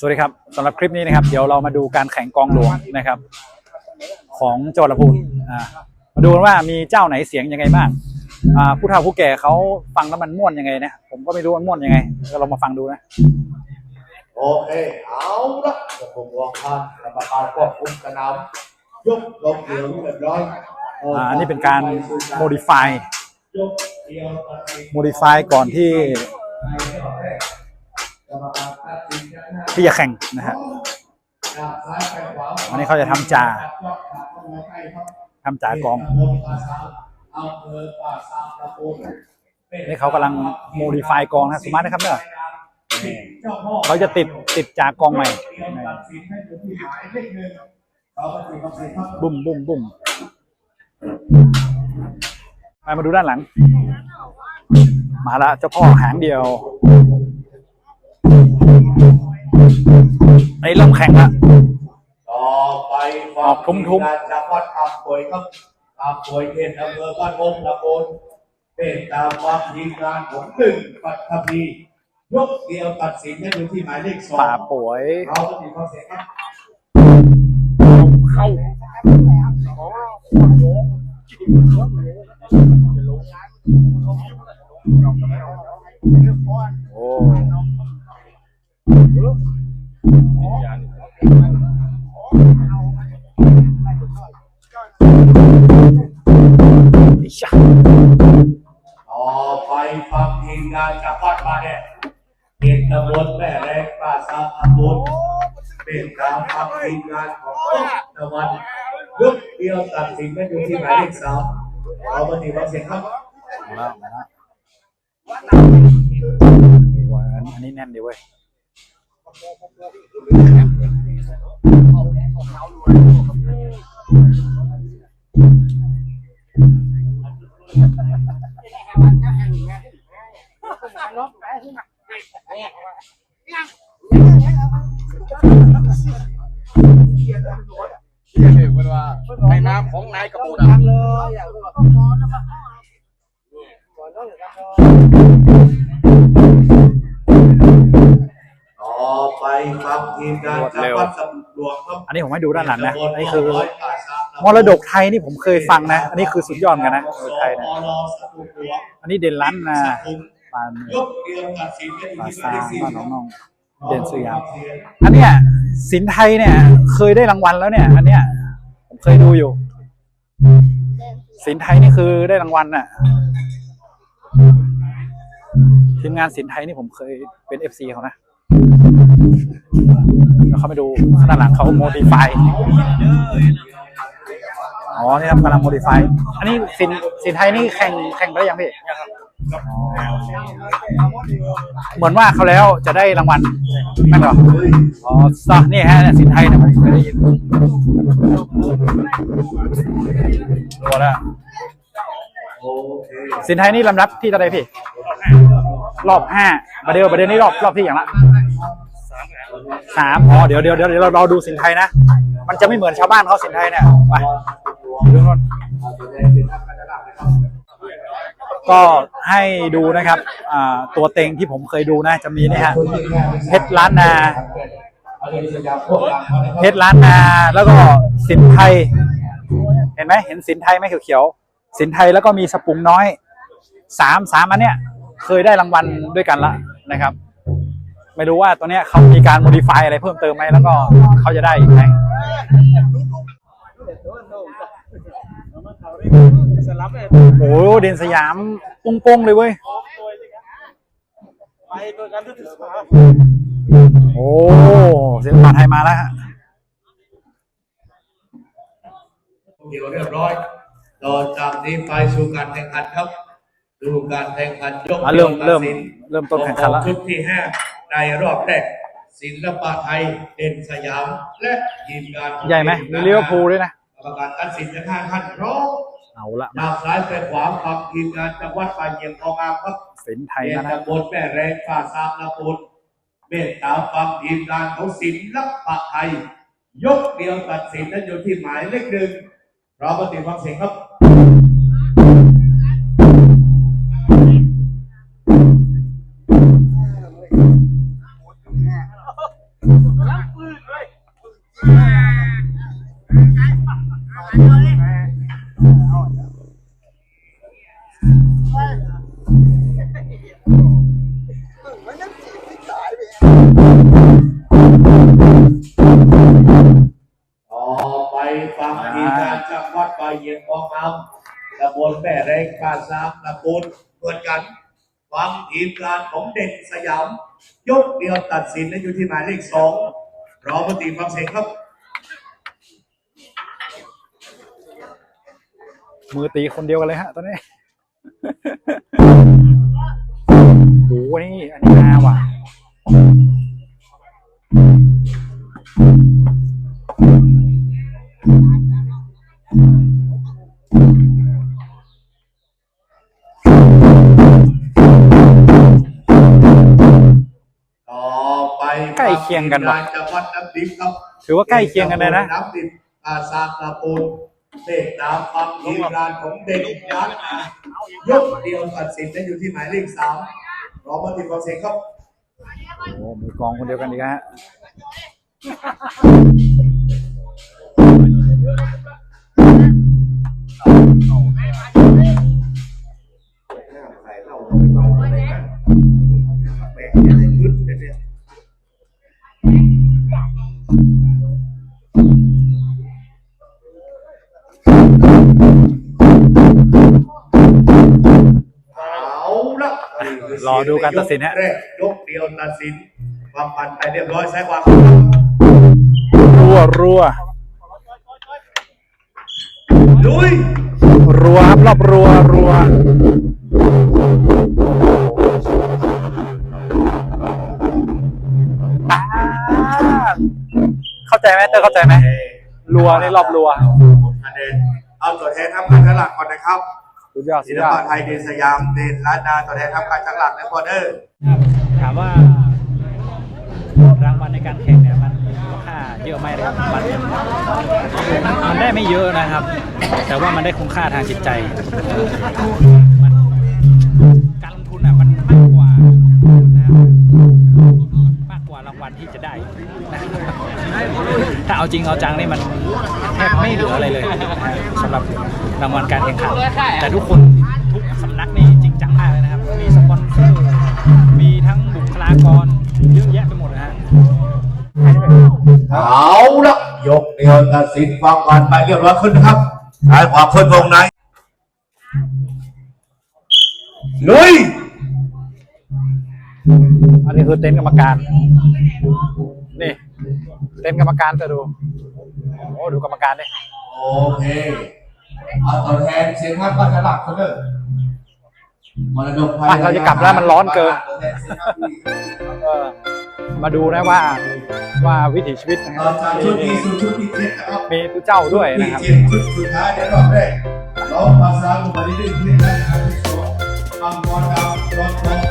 สวัสดีครับสำหรับคลิปนี้นะครับ เดี๋ยวเรามาดูการแข่งกองหลวงนะครับ ของจังหวัดลำพูนอ่ามาดูกันว่ามีเจ้าไหนเสียงยังไงบ้างอ่าผู้เฒ่าผู้แก่เขาฟังแล้วมันม่วนยังไงนะผมก็ไม่รู้มันม่วนยังไงก็ลองมาฟังดูนะโอเคเอาละผมวางพันกรรมการควบคุมสนามยกลงเหลืองเรียบร้อยอ่าอันนี้เป็นการ modify ยกเดียวตัดสิน modify ก่อนที่ ที่จะแข่งนะฮะวันนี้เขาจะทำจ่าทำจ่ากองนี่เขากำลังโมดิฟายกองนะสมาร์ทนะครับเนี่ยเขาจะติดติดจากองใหม่บุ้มบุ้มบุ้มมามาดูด้านหลัง มาละเจ้าพ่อหางเดียว ไอ้เริ่มแข่งละต่อไปออกทุ้มๆการจากวัดตามป่วยครับตามป่วยเขตอำเภอบ้านองตะโกนเป็นตามความทีมงานของหนึ่งปัตภียกเดียวตัดสินให้ดูที่หมายเลขสองป่าป่วยเราก็มีความเสียครับเข้าามความทีมงานของต้นตะวันยกเดียวตัดสินให้ดูที่หมายเลขสามเราก็มีความเสียงครับมาแล้วมาแล้วอันนี้อันนี้แน่นดีเว้ยใน นามของนายกระปูดาต่อไปฟังทีมงานจากวัดสำรวงครับอันนี้ผมให้ดูด้านหลังนะตำบลอันนี้คือร้ยป่าซางมรดกไทยนี่ผมเคยฟังนะ อันนี้คือสุดยอดเหมือนกันนะมรดกไทยนะสรสตุหลวงอันนี้เด่นล้านนาสกุลปานยกเดียวตัดสินให้ดูปาที่หมายซาเลขสี่บ้านน้องๆเด่นสยามอันเนี้ยสินไทยเนี่ย เคยได้รางวัลแล้วเนี่ย อันเนี้ยผมเคยดูอยู่ สินไทยนี่คือได้รางวัลน่ะ ทีมงานสินไทยนี่ผมเคยเป็นเอฟซีเขานะแล้วเขาไปดูด้านหลังเขาโมดิฟายอ๋อ นี่ครับกำลังโมดิฟาย อันนี้สินสินไทยนี่แข่งแข่งไปแล้วยังพี่อ๋อ เหมือนว่าเขาแล้วจะได้รางวัลแม่นเหรออ๋อซะนี่ฮะสินไทยนี่ยผมเคยได้ยินรัวแล้วสินไทยนี่ลำดับที่เท่าไหรพี่ รอบห้าประเดี๋ยวประเดี๋ยวนี้รอบรอบที่อย่างละสามอ๋อเดี๋ยวเดี๋ยวเดี๋ยวเดี๋ยวเราเราดูสินไทยนะ มันจะไม่เหมือนชาวบ้านเขาสินไทยเนี่ย ไปดูนู่น ก็ให้ดูนะครับตัวเต็งที่ผมเคยดูนะจะมีนี่ฮะเพชรล้านนาเพชรล้านนาแล้วก็สินไทย เห็นไหมเห็นสินไทยไหมเขียวๆสินไทยแล้วก็มีสปุงน้อยสามสามอันเนี้ยเคยได้รางวัลด้วยกันละนะครับ ไม่รู้ว่าตัวเนี้ยเขามีการโมดิฟายอะไรเพิ่มเติมไหมแล้วก็เขาจะได้อีกไหม สลับเลยโอ้โหเด่นสยามปุ้งปุ้งๆเลยเว้ย ไปโดยการทุกษาโอ้ศิลปะไทยมาแล้วฮะเดี๋ยวเรียบร้อยต่อจากนี้ไปสู่การแข่งขันครับ ดูการแข่งขันยกอะเริ่มดียวเริ่มตัดสินเริ่มต้นแข่งขันละของชุดที่ห้าในรอบแรกศิลปะไทยเด่นสยาม และทีมงานของใหญ่ไหมมีลิเวอร์พูลด้วยนะกรรมการตัดสินทั้งห้าท่านพร้อม เอาละจากซ้ายไปขวาฝั่งทีมงานจังหวัดปลายเยียงทองอามครับสินไทยเรียนะนนะตำบลแม่แรงฝ่าซามนาปุนเมตตาฟังทีมงานของศิลปะไทย ยกเดียวตัดสินนั้นอยู่ที่หมายเลขหนึ่งเราปฏิบัติเสียงครับ ลแม่แรงกาซามตระกูลเหมือนกันฟังทีมงานของเด็กสยาม ยกเดียวตัดสินและอยู่ที่หมายเลขสองรอปฏิฟังเสียงครับ มือตีคนเดียวกันเลยฮะตอนนี้ โอ้โหนี่อันนี้นาว่ะ ล้เคียงกันว่ะจังหวัดน้ำดิบครับถือว่าใกล้เคียงกันเลยนะน้ำดิบอาซาตะกูเด็กตามฟังทีมงานของเด็กนัดยกเดียวตัดสินและอยู่ที่หมายเลขสามรอปฏิฟังเสียงครับโอ้มือกองคนเดียวกันอีกฮะ ดูการตัดสินฮะแรกยกเดียวตัดสินความพันไปเรียบร้อยใช้ความรัวรัวลุยรัวครับรอบรัวรัวอ่าเข้าใจไหมเตอร์เข้าใจไหมรัวนี่รอบรัวคะแนนเอาตัวแทนทำการฉลากก่อนนะครับ สุดยอดศิสุดลยอปะดไทยเดนสยามเดนล้านนาตัวแทนทำการฉลากและบอร์เดอร์ถามว่ารางวัลในการแข่งเนี่ยมันมูลค่าเยอะไหมนะครับมันมันได้ไม่เยอะนะครับ แต่ว่ามันได้คุณค่าทางจิตใจ ที่จะได้ ถ้าเอาจริงเอาจังนี่มันแทบไม่เหลืออะไรเลยนะครับสำหรับรางวัลการแข่งขันแต่ทุกคนทุกสำนักนี่จริงจังมากเลยนะครับ มีสปอนเซอร์ มีทั้งบุคลากรเยอะแยะไปหมดนะฮะเอาละยกเดียวตัดสินฟังผ่านไปเรียบร้อยขึ้นนะครับทายความขึ้นวงในลุย อันนี้คือเต็นท์กรรมการ นี่ เต็นท์กรรมการจะดู โอ้ดูกรรมการดิโอเคเอาตัวแทนเสียงทำการฉลากคนเด้อมรดกไทยบ้านเราจะกลับแล้วมันร้อนเกินตัวแทนเสียงครับพี่เออ มาดูนะว่าว่าวิถีชีวิตนะคเรารับจากชุดที่สู่ชุดที่เจ็ดนะครับมีผู้เจ้าด้วยที่นะครับเจ็ดชุดสุดท้ายในรอบแรกร้องภาษาบุบาลีด้วยเพื่อนนะครับที่สองฟังก่อนดาวก่อนก่อน